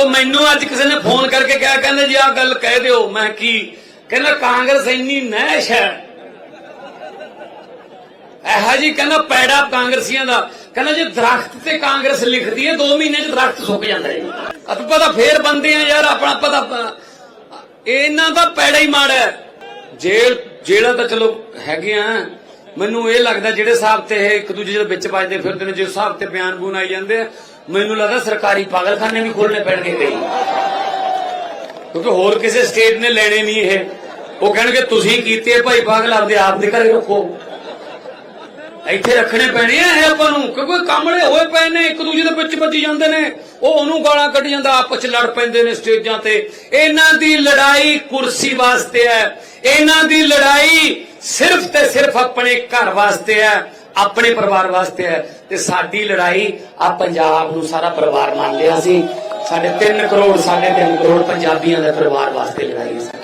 ਉਹ ਮੈਨੂੰ ਅੱਜ ਕਿਸੇ ਨੇ ਫੋਨ ਕਰਕੇ ਕਿਹਾ, ਕਹਿੰਦੇ ਜੀ ਆਹ ਗੱਲ ਕਹਿ ਦਿਓ। ਮੈਂ ਕੀ? ਕਹਿੰਦਾ, ਕਾਂਗਰਸ ਇੰਨੀ ਨਹਿਸ਼ ਹੈ। ਇਹੋ ਜੀ ਕਹਿੰਦਾ ਪੈੜਾ ਕਾਂਗਰਸੀਆਂ ਦਾ। ਕਹਿੰਦਾ ਜੇ ਦਰਖਤ ਤੇ ਕਾਂਗਰਸ ਲਿਖਦੀ ਹੈ 2 ਮਹੀਨੇ ਚ ਦਰਖਤ ਸੁੱਕ ਜਾਂਦਾ ਹੈ ਆਪਾਂ ਪਤਾ ਫੇਰ ਬੰਦੇ ਆ ਯਾਰ ਆਪਣਾ ਪਤਾ ਇਹਨਾਂ ਦਾ ਪੈੜਾ ਹੀ ਮਾੜਾ ਹੈ। ਜੇਲ੍ਹ ਜੇਲ੍ਹਾਂ ਤਾਂ ਚਲੋ ਹੈਗੇ ਆ ਮੈਨੂੰ ਇਹ ਲੱਗਦਾ ਜਿਹੜੇ ਹਿਸਾਬ ਤੇ ਇਹ ਇੱਕ ਦੂਜੇ ਦੇ ਵਿੱਚ ਵੱਜਦੇ ਫਿਰਦੇ ਨੇ ਜਿਸ ਹਿਸਾਬ ਤੇ ਬਿਆਨ ਬੂਨ ਆਈ ਜਾਂਦੇ ਮੈਨੂੰ ਲੱਗਦਾ ਸਰਕਾਰੀ ਪਾਗਲਖਾਨੇ ਵੀ ਖੋਲਣੇ ਪੈਣਗੇ ਕਈ। ਕਿਉਂਕਿ ਹੋਰ ਕਿਸੇ ਸਟੇਟ ਨੇ ਲੈਣੇ ਨਹੀਂ ਇਹ। ਉਹ ਕਹਿਣਗੇ, ਤੁਸੀਂ ਕੀਤੇ ਭਾਈ ਪਾਗਲ, ਆਪਦੇ ਆਪ ਦੇ ਘਰੇ ਰੱਖੋ। ਇੱਥੇ ਰੱਖਣੇ ਪੈਣੇ ਆ ਇਹ ਆਪਾਂ ਨੂੰ। ਕਿਉਂਕਿ ਕਾਮੜੇ ਹੋਏ ਪਏ ਨੇ, ਇੱਕ ਦੂਜੇ ਦੇ ਵਿੱਚ ਵੱਜੀ ਜਾਂਦੇ ਨੇ। ਉਹ ਉਹਨੂੰ ਗਾਲਾਂ ਕੱਢ ਜਾਂਦਾ, ਆਪਸ ਚ ਲੜ ਪੈਂਦੇ ਨੇ ਸਟੇਜਾਂ ਤੇ। ਇਹਨਾਂ ਦੀ ਲੜਾਈ ਕੁਰਸੀ ਵਾਸਤੇ ਹੈ। ਇਹਨਾਂ ਦੀ ਲੜਾਈ ਸਿਰਫ ਤੇ ਸਿਰਫ ਆਪਣੇ ਘਰ ਵਾਸਤੇ ਹੈ, ਆਪਣੇ ਪਰਿਵਾਰ ਵਾਸਤੇ ਹੈ ਤੇ ਸਾਡੀ ਲੜਾਈ ਆ ਪੰਜਾਬ ਨੂੰ ਸਾਰਾ ਪਰਿਵਾਰ ਮੰਨ ਲਿਆ ਸੀ। ਸਾਡੇ 3 ਕਰੋੜ 3.5 ਕਰੋੜ ਪੰਜਾਬੀਆਂ ਦੇ ਪਰਿਵਾਰ ਵਾਸਤੇ ਲੜਾਈ ਹੈ